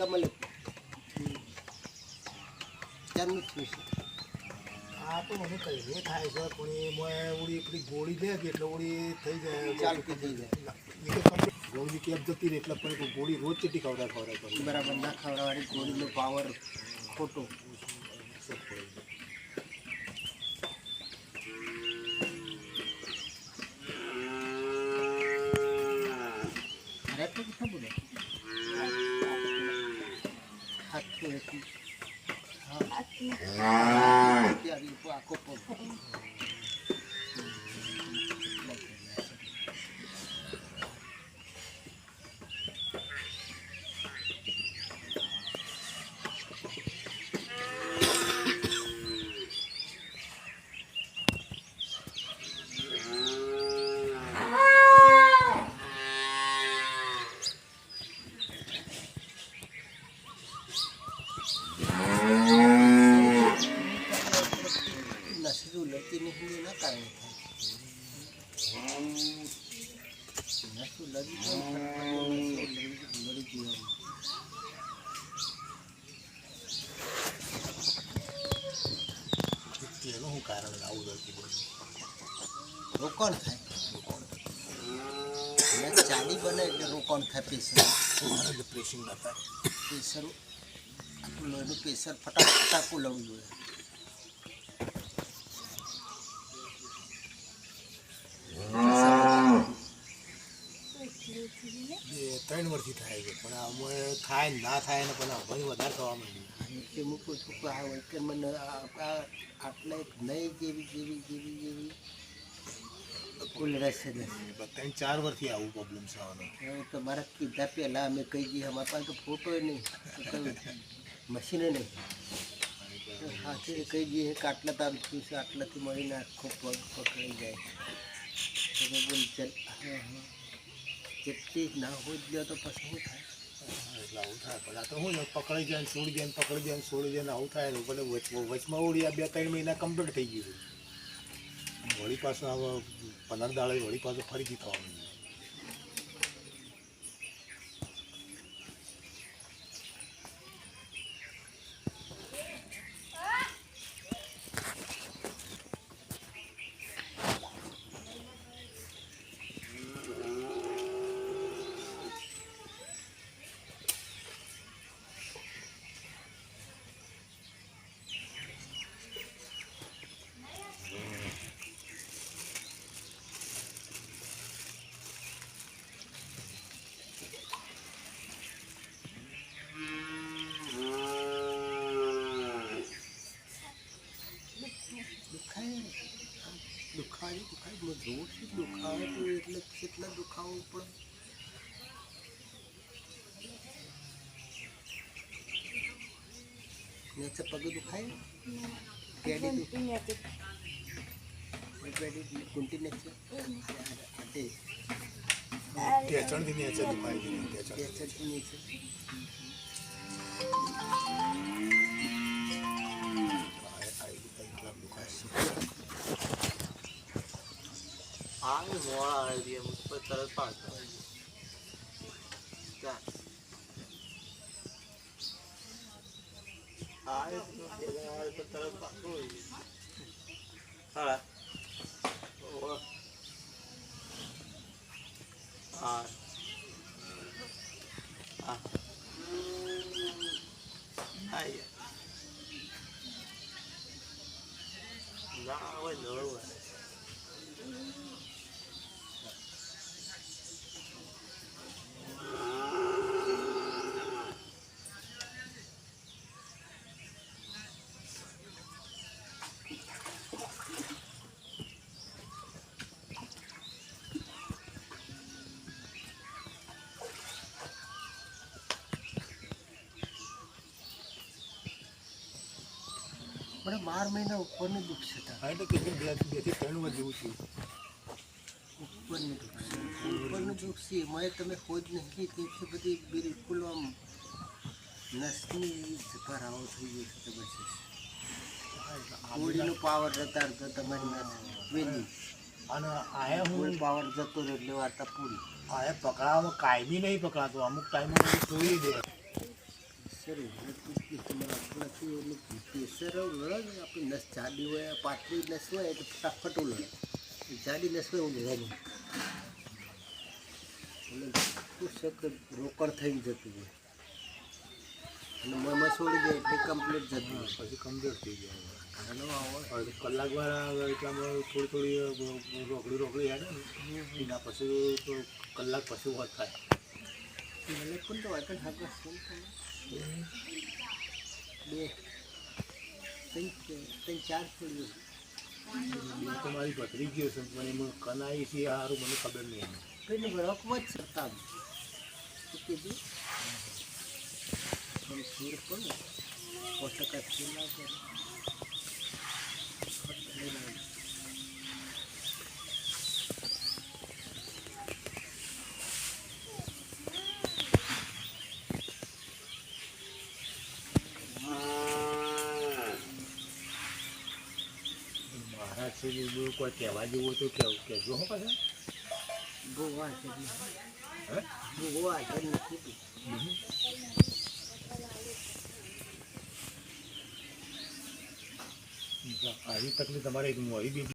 કમલ ત્યારનું જ થયું છે. આ તો મને કઈ નહીં થાય છે પણ એ ઓળી પેલી ગોળી લે એટલે ઓળી થઈ જાય ચાલતી થઈ જાય. એ તો complete ગોળીની જતી રહે એટલે પણ ગોળી રોજ ચીટી ખવડાય ખવડાય બરાબર ના ખવડાવવાની ગોળીનો પાવર ખોટો અરે તો કેટલા બોલે હાથું હતું હા ત્યારે આખો પગ નસરું લતી નહીં એના કારણે થાય નસરું લગી જાય ને ફટાફટ નસરું લડી જવાનું એનું શું કારણ આવું થતું બોલું રોકાણ થાય. ચાલી બને એટલે રોકાણ થાય પ્રેશર પ્રેશિંગ ના થાય. પ્રેશર આખું લોહીનું પ્રેશર ફટાફટ આખું લવું જોઈએ બે વર્ષથી થાય છે. પણ અમે ખાય ના થાય ને પણ અભય વધારે થવા માંડ્યું. અને મૂકું છું કે આ વખતે મને આટલે નહીં જેવી જેવી જેવી જેવી કુલ રહેશે નહીં ત્રણ ચાર વર્ષથી આવું પ્રોબ્લેમ થવાનો તો મારા કીધા પહેલાં અમે કહી દઈએ અમારા પાસે તો ફોટો નહીં. મશીને નહીં. સાથે કહી દઈએ કે આટલા તારું થયું છે? આટલાથી મળીને આખો પગ પકડાઈ જાય. તો બોલ ચાલ. હા હા ના હોય જ તો પછી શું થાય? એટલે આવું થાય. પણ તો શું છે, પકડાઈ જાય છોડી જાય પકડી જાય છોડી જાય આવું થાય. ને ભલે વચ- વચમાં ઉડી આ બે ત્રણ મહિના કમ્પ્લીટ થઈ ગયું વળી પાછું હવે પંદર દાડે વળી પાછું ફરીથી થવાનું દુખાય આમ દુખાય દુખાય મેં જોઉં છું દુખાવે તો એટલે કેટલા દુખાવો પણ નેચે પગ દુખાય પેડી દુખાય પેડી કુંટી નેચે આટે ટેચણથી નીચે દુખાય છે ટેચણ ટેચરથી નીચે આવે મોડા આવી દે પછી તરત પાછા ચાલ આવે આવે તો તરત પાછું હોય હા. હા હા આય ના આવે નળું પણ બાર મહિના ઉપરનું દુઃખ છે એટલે કે બેથી ત્રણ વાર જેવું થયું ઉપરનું દુઃખ છે. ઉપરનું દુઃખ છે એમાં તમે ખોજ નથી તેથી બધી બિલકુલ આમ નસની ભરાવો થઈ ગયો છે જબરજસ્ત ગોળીનો પાવર જતા તો તમારી નસ વેલી. અને આયા હું પાવર જતો રહ્યો એટલે વાર્તા પૂરી. આયા પકડાવામાં કાયમી નહીં પકડાતો. અમુક ટાઈમે જોઈ દે એટલે પ્રેશર લડે ને આપણી નસ જાડી હોય પાતળી નસ હોય એટલે ફટાફટ લડે. જાડી નસ હોય એવું લડે નહીં એટલે રોકડ થઈને જતું હોય. અને મમાં છોડી દે એટલે કમ્પ્લીટ જતું હોય. પછી કમ્પ્લીટ થઈ જાય. ઘણો આવો કલાક વાર એટલામાં થોડી થોડી રોકડી રોકડી આવે ને. એના પછી કલાક પછી વાત થાય. તો વાંચન હાથમાં ફોન કરે બે ત્રણ ચાર છોડીઓ તમારી મારી ગયો છે મને એમાં કનાઈ છે સારું મને ખબર નહીં. પેલું વળકમાં જ સરતા શું કીધું પણ સૂર પણ પોટકા છેલ્લા કરે મારા છે કોઈ કહેવા જેવું હોય તો કેવું કહેજો હો પાછા. ગોવા છે હે? ગોવા છે આવી તકલીફ તમારે એક મોડી બી